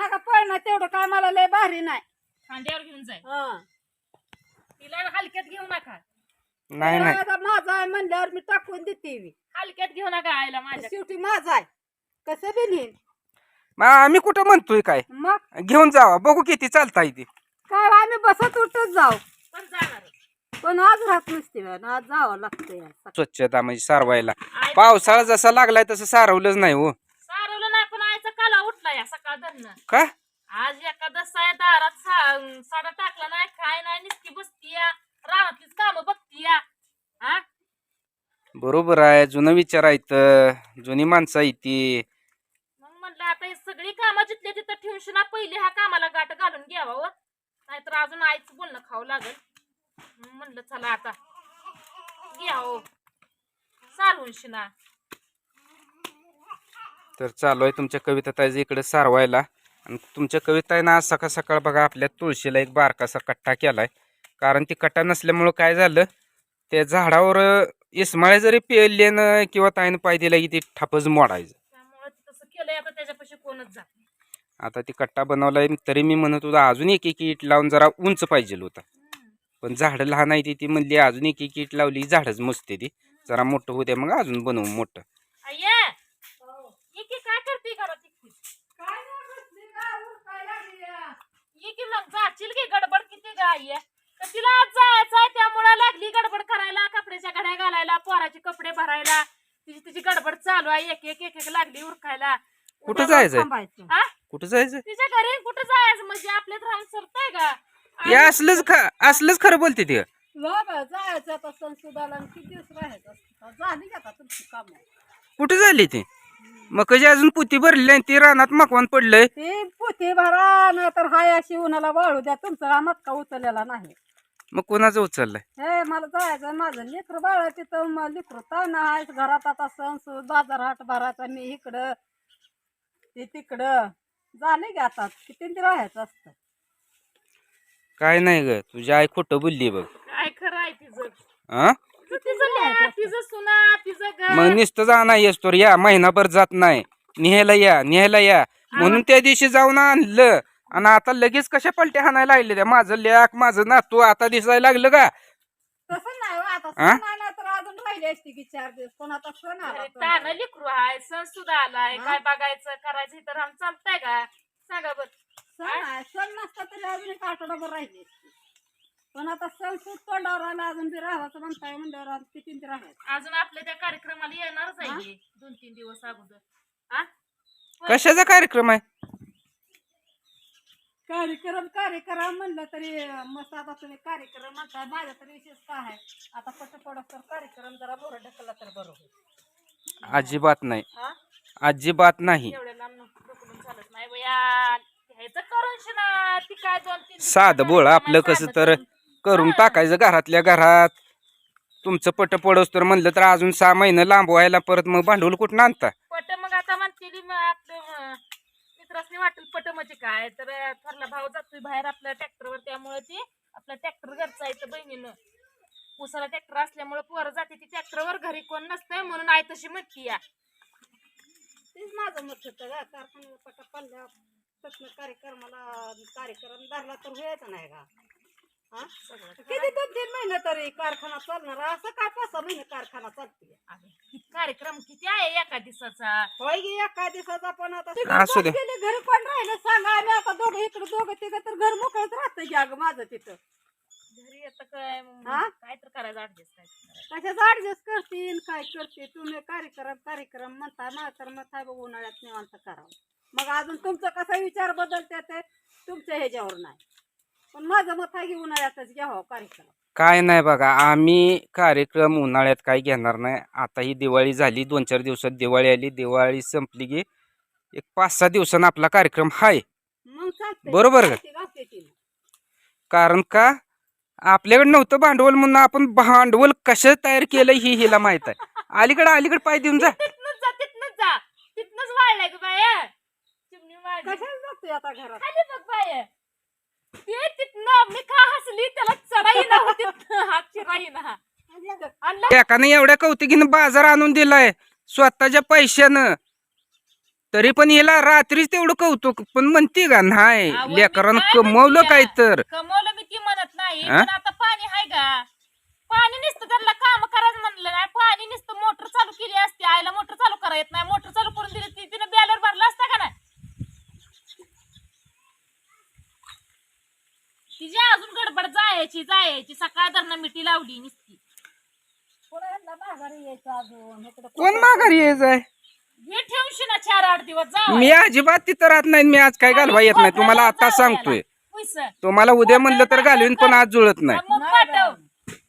नका पळणार तेवढं काय मला लय भारी नाही. खांद्यावर घेऊन जाय. हं. तिला हलक्यात घेऊ नका. नाही नाही. आता माझा आहे म्हणल्यावर मी टाकून देते मी. हलक्यात घेऊ नका आईला माझ्या. शेवटी माझा आहे. कसं बी नेईन. मग आम्ही कुठं म्हणतोय काय? मग? घेऊन जावा बघू किती चालता ती. काय आम्ही बसत उठत जाऊ. पण जाणार. पण आज राहत नसते बा. आज जावं लागतंय. स्वच्छता म्हणजे सारवायला. पावसाळा जसा लागलाय तसं सारवलंच नाही हो सारवलं नाही पण आईचा काला उठला या सकाळ धरणं का आज एखादं आहे दारात सा- साडा टाकला नाही काय नाही निसकी बसतीया रानातलीच कामं बघतीया. हा बरोबर आहे जुनं विचार आहेत जुनी माणसं आहे ती. मग म्हणलं आता ही सगळी कामं जिथल्या तिथं ठेवून शिना पहिले ह्या कामाला गाठ घालून घ्यावा व. नाहीतर अजून आईचं बोलणं खावं लागल. मग म्हणलं चला आता घ्यावं सारवून शिना. तर चालू आहे तुमच्या कविता ताईच्या इकडे सारवायला. आणि तुमच्या कविताईनं आज सकाळ सकाळ बघा आपल्या तुळशीला एक बारकासा कट्टा केलाय. कारण ती कट्टा नसल्यामुळं काय झालं त्या झाडावर इस्माळे जरी पेरल्यानं किंवा ताईनं पाय दिला की ती ठपच मोडायचं. आता ती कट्टा बनवलाय तरी मी म्हणत होतो अजून एक एक इट लावून जरा उंच पाहिजे होता. पण झाडं लहान आहे ती म्हणली अजून एक एक इट लावली झाडच मुसते ती. जरा मोठं होते मग अजून बनवू मोठं आय्या ये की काय करते घरात एकटी? ये की मग जाशील की गडबड किती गाय तर तिला आज जायचं आहे त्यामुळे लागली गडबड करायला कपड्याच्या घड्या घालायला पोराचे कपडे भरायला. तिची तिची गडबड चालू आहे एक एक एक एक लागली उरकायला. कुठं जायचंय? थांबायचं. हा कुठं जायचं तिच्या घरी कुठं जायचं? म्हणजे आपल्यात राहून सरताय का हे असलंच खा असलंच खरं बोलते ती. बाबा जायचं आता संसदाला आणि किती दिवस राहायचं असतं. झाली का आता तुमची काम? कुठं झाली ती? मग कशी अजून पुती भरली नाही ती रानात मकवान पडलंय. ते पोते भरा नाही तर हाय अशी उन्हाला वाळू द्या तुमचा हा मटका उचललेला नाही. मग कोणाचं उचललंय? हे मला जायचं माझं लेकर बाळ तिथं मग लेकरं ताण आहे घरात आता सण सूद बाजार हाट भरायचा मी इकडं ते तिकडं. झाले की आता किती दिवस राहायचं असतं? काय नाही ग तुझी आई खोटं बोलली बघ. काय खरं आहे तिचं? हा तिचं सुना तिचं मग घर नुसतं जाणार येस या महिनाभर जात नाही. न्यायला या न्यायला या. म्हणून त्या दिवशी जाऊन आणलं. आणि आता लगेच कशा पलट्या हाणायला लागले त्या? माझं लेक माझं नातू आता दिसायला लागलं का? तसं नाही हो, आता हा? सण आला तर अजून राहिली असती की चार दिवस. पण आता सण आला तर- तान लिकरू आहे सण सुद्धा आलाय. हा? काय बघायचं करायचं इथं राम चालतंय का? सांगा बर. सण आहे सण नसता तरी अजून एक आठवडाभर राहिली असती. पण आता सण सूट तोंडावर आला अजून बी राहायचं म्हणताय म्हणल्यावर अजून किती राहायचं अजून आपल्या त्या कार्यक्रमाला येणारच आहे हे, दोन तीन दिवस अगोदर. हा? कशाचा कार्यक्रम आहे? कार्यक्रम कार्यक्रम म्हणलं तरी मस्त आता तुम्ही कार्यक्रम म्हणता माझ्या तरी विशेष काय आहे? आता पट पडत तर कार्यक्रम जरा बरं ढकलला तर बरं होईल. अजिबात नाही. हा? अजिबात नाही. एवढ्या लांब नको ढकलून चालत नाही. बया घ्यायचं करून शिना ती काय दोन तीन साधं बोळ आपलं कसं तर. करून. टाकायचं घरातल्या घरात. तुमचं पट पडोस तर म्हणलं तर अजून सहा महिने लांब व्हायला परत मग भांडवल कुठं आणता? पट मग आता म्हणते मग आपलं मित्रासनी वाटेल पट म्हणजे काय? तर थरला भाव जातोय बाहेर आपल्या ट्रॅक्टरवर त्यामुळे ती आपला ट्रॅक्टर घरचा आहे तर बहिणीनं. उसाला ट्रॅक्टर असल्यामुळे पोरं जाते ती ट्रॅक्टरवर घरी कोण नसतंय म्हणून आई तशी म्हणती या. तेच माझं मत होतं का कारखान्याला पट पडल्या तसलं कार्यक्रमाला कार्यक्रम धरला तर व्हायचं नाही का हा? किती दोन तीन महिने तरी कारखाना चालणार? असं काय पाच सहा महिने कारखाना चालते अगं, कार्यक्रम किती आहे एका दिवसाचा? होय गे एका दिवसाचा पण आता असू दे. गेले घरी कोण राहिलं? सांगा आम्ही आता दोघं इकडे दोघं तिघं तर घर मोकळत राहतं की अगं माझं तिथं. घरी आता काय? मग हा? काय तर करायचं ऍडजस्ट काय तर करायचं. कशाचं ऍडजस्ट करतील काय करते? तुम्ही कार्यक्रम कार्यक्रम म्हणता ना तर मग काय बघ उन्हाळ्यात निवांत करावं. मग अजून तुमचा कसा विचार बदलते ते? तुमच्या ह्याच्यावर नाही. पण माझं मत आहे की उन्हाळ्यातच घ्यावं कार्यक्रम. काय नाही बघा आम्ही कार्यक्रम उन्हाळ्यात काही घेणार नाही. आता ही दिवाळी झाली दोन चार दिवसात दिवाळी आली दिवाळी संपली की एक पाच सहा दिवसानं आपला कार्यक्रम हाय. मग चालतंय. बरोबर का? गावते. कारण का? आपल्याकडे नव्हतं भांडवल म्हणून आपण भांडवल कसं तयार केलं ही हिला माहीत आहे. अलीकडे अलीकडे पाय देऊन जा. तिथनच जा तिथनच जा. तिथनच वाढलाय ग बाय. चिमणी वाढली कशाला जातोय आता घरात? खाली बघ बाय. ते तिथनं मी का हसली? त्याला चढाई ना होती. हात चिराई ना आणलं? एकानं एवढ्या कौतुकीनं बाजार आणून दिलाय स्वतःच्या पैशानं. तरी पण हिला रात्रीच तेवढं कौतुक पण म्हणते का नाही मी लेकरानं काय कमवलं म्हणते काय? तर कमवलं मी ती म्हणत नाही हा? पण आता पाणी आहे का? पाणी नुसतं त्यांना काम करायचं म्हणलं नाही. पाणी नुसतं मोटर चालू केली असती. आईला मोटर चालू करा येत नाही. मोटर चालू करून दिली ती तिने बॅलर भरला असता का नाही? तिची अजून गडबड जायची जायची. सकाळ धरणं मिठी लावली नुसती. कोणा माघारी यायचं अजून? इकडं कोण माघारी यायचंय? हे ठेवशी ना चार आठ दिवस जा मी अजिबात तिथं राहत नाही मी आज काय घालवा येत नाही. तुम्हाला आता सांगतोय. तुम्हाला उद्या म्हणलं तर घालवीन पण आज जुळत नाही. मग पाठव.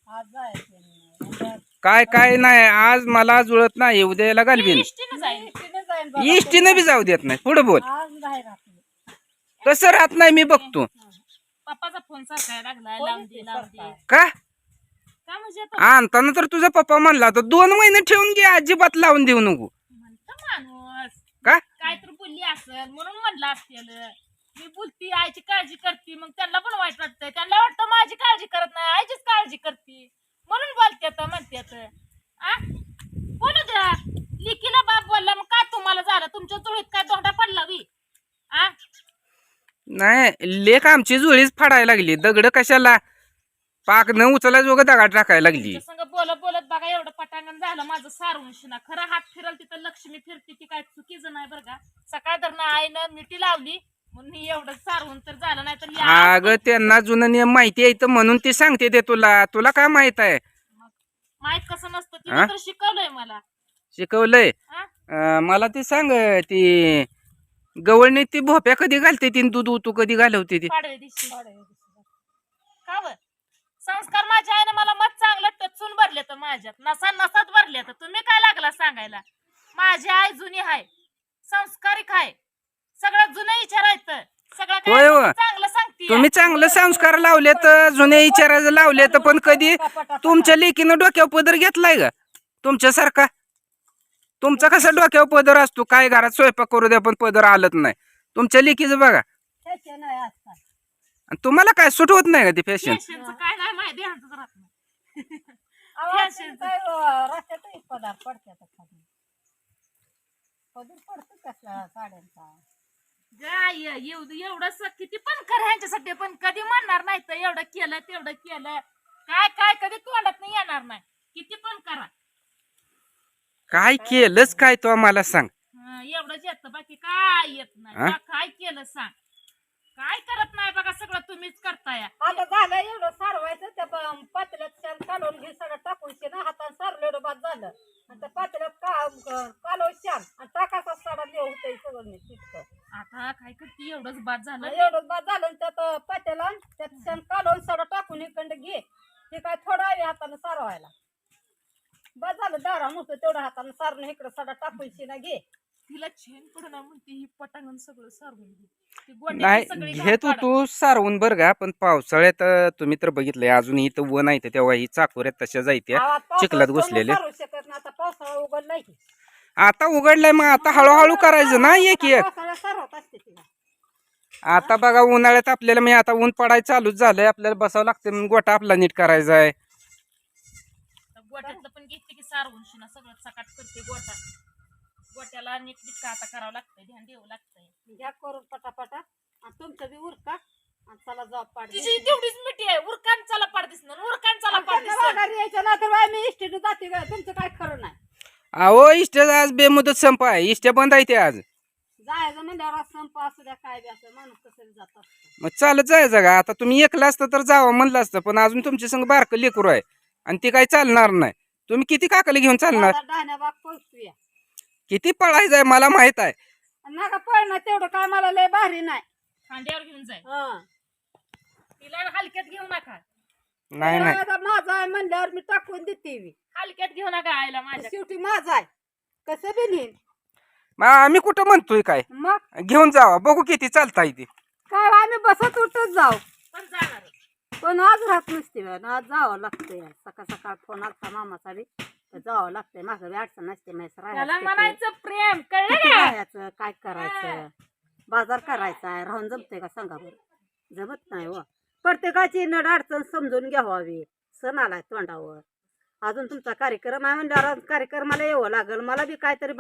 आज जायचं नाही. काय काय नाही. आज मला जुळत नाही. उद्याला घालवीन. इष्टीनं जाईल इष्टीने जाईन बाबा. इष्टीनं बी जाऊ देत नाही. पुढे बोल. आज नाही राहत कसं राहत नाही मी बघतो. पप्पाचा फोन सारखाय लागला लावून दे लावून दे सारखा. का? का म्हणजे आता? आणताना तर तुझा पप्पा म्हणला तर दोन महिने ठेवून घे अजिबात लावून देऊ नको. म्हणतं माणूस. का? काय तर बोलली असेल म्हणून म्हणलं असेल मी बोलती आईची काळजी करते मग त्यांना पण वाईट वाटतंय. त्यांना वाटतं माझी काळजी करत नाही आईचीच काळजी करते. म्हणून बोलत्यात म्हणत्यात आ? बोलू द्या लिकीला बाप बोलला मग काय तुम्हाला झालं? तुमच्या चोळीत काय दोंडा पडला बी? आ? नाही लेख आमची जुळीच फाडायला लागली. दगड कशाला? पाक न उचला जोग दगड टाकायला लागली. तुमच्या संग बोलत बोलत बघा एवढं पटांगण झालं माझं सारून शिना खरं हात फिरल तिथं लक्ष्मी फिरते ती काय चुकीचं नाही बरं का? सकाळ तर आईनं मिठी लावली. म्हणून ही एवढं सारवून तर झालं नाही तर या- अगं त्यांना जुनं नियम माहिती आहे तर म्हणून ती सांगते ते तुला. तुला काय माहीत आहे? माहीत कसं नसतं हा? तिने तर शिकवलंय मला. शिकवलंय? हा? अं, मला ते सांग ती गवळणी ती भोप्या कधी घालते ती दूध उतू कधी घालवते ती? दिवशी का बर? संस्कार माझ्या आईने मला मत चांगलं टचून भरले तर माझ्यात. नसा नसात भरले तर तुम्ही काय लागला सांगायला? माझी आई जुनी आहे संस्कारिक आहे सगळं जुनं विचारायचं. सगळं होय, होय. चांगलं सांगते तुम्ही चांगलं संस्कार लावले तर जुने लावले तर पण कधी तुमच्या लेकीनं डोक्यावर पदर घेतलाय का? तुमच्यासारखा तुमचा कसा डोक्यावर पदर असतो? काय घरात स्वयंपाक करू द्या पण पदर आलत नाही. तुमच्या लेकीचं बघा. आजकाल. आणि तुम्हाला काय सुट होत नाही का ती फॅशन फॅशनचं काय नाही माहिती ह्यांचं राहत नाही. खाली. पदर पडतो कसला साड्यांचा? काय एवढं एवढं स- किती पण कर ह्यांच्यासाठी पण कधी म्हणणार नाही तर एवढं केलं तेवढं केलं. काय काय कधी तोंडात नाही येणार नाही. किती पण करा. काय केलंच काय तो आम्हाला सांग. एवढंच येतं बाकी काय येत नाही. हा? काय केलं सांग. काय करत नाही बघा सगळं तुम्हीच करताय. आता झालं एवढं सारवायचं त्या प- पातेल्यात कालवून घे सगळं टाकून शे ना हाताने सारलेलं बाद झालं. आणि त्या पातेल्यात का कालवून शान आणि टाकाचा साडा देऊ होतं सगळं नीट तितकं. आता काय करते? एवढंच बाद झालं. आणि एवढं बाद झालं आणि त्यात पातेला त्यात शान कालवून सगळं टाकून इकडं घे ते काय थोडं आहे हाताने सारवायला बाद झालं दारा मोठं तेवढं हाताने सारून इकडं सडा टाकून शिना घे. तिला चेन पडून म्हणते ही पटांगण सगळं सारवून घे. ती सगळी नाही घाण घेत काढ. तू सारवून बर का पण पावसाळ्यात अं, तुम्ही तर बघितलंय अजून इथं वन आहे तेव्हा ही चाकोऱ्यात तशा जायत्या आवाज पावसाळ्यात चिखलात कोण घुसलेले. सारू शकत नाही आता पावसाळा उघडलाय की. आता उघडलंय मग आता हळूहळू करायचं ना एक एक. पावसाळ्यात सारवत असते तिला आता बघा उन्हाळ्यात आपल्याला मी आता ऊन पडायला चालूच झालंय आपल्याला बसावं लागतं मग गोटा आपला नीट करायचा आहे. तर गोट्यातलं पण घेते की सारवून. सगळं सकाट करते गोटा. गोट्याला नीट नीट आता करावं लागतंय ध्यान द्यावं लागतंय. घ्या करून पटापटा. आणि तुमचं बी उरका. आणि चला जॉब पाड तिची तेवढीच मिठी आहे उरकान चला पाड दिसणार उरकान चला पाड दिसणार यायचं ना तर मी इस्टेट जाते तुमचं काय खरं नाही. अहो इष्ट आज बेमुदत संप आहे. इष्ट बंद आहे ते आज. जायचं म्हणल्यावर आज संप असू द्या काय बी असं माणूस कसं जात असतं. मग चालत जायचं का आता तुम्ही एकला असतं तर जावं म्हणलं असतं पण अजून तुमच्या संग बारकं लेकरू आहे. आणि ते काही चालणार नाही. तुम्ही किती काकाला घेऊन चालणार? दादा डाहण्या बाग पळतोय. किती पळायचं आहे मला माहीत आहे. नका पळणं तेवढं काय मला लय भारी नाही. खांद्यावर घेऊन जाय. हं. तिला हलक्यात घेऊ नका. नाही नाही. माझा आहे म्हणल्यावर मी टाकून देते मी हलक्यात घेऊ नका आईला माझ्या. शेवटी माझा आहे. कसं बी नेईन. मग आम्ही कुठं म्हणतोय काय? मग? घेऊन जावा. बघू किती चालता ते. काय आम्ही बसत उठत जाऊ. पण जाणार. पण आज राहत नसते. आज जावं लागतंय. सकाळ सकाळ फोन आलता मामाचा बी. तर जावं लागतंय. माझं बी अडचण नसते. नाही त्याला म्हणायचं प्रेम कळलं किती का राहायचं काय करायचं? बाजार करायचा आहे. राहून जमतंय का? सांगा बरं. जमत नाही व प्रत्येकाची नड अडचण समजून घ्यावी सण आलाय तोंडावर. अजून तुमचा कार्यक्रम आहे म्हणल्यावर कार्यक्रमाला यावं लागेल. मला बी काहीतरी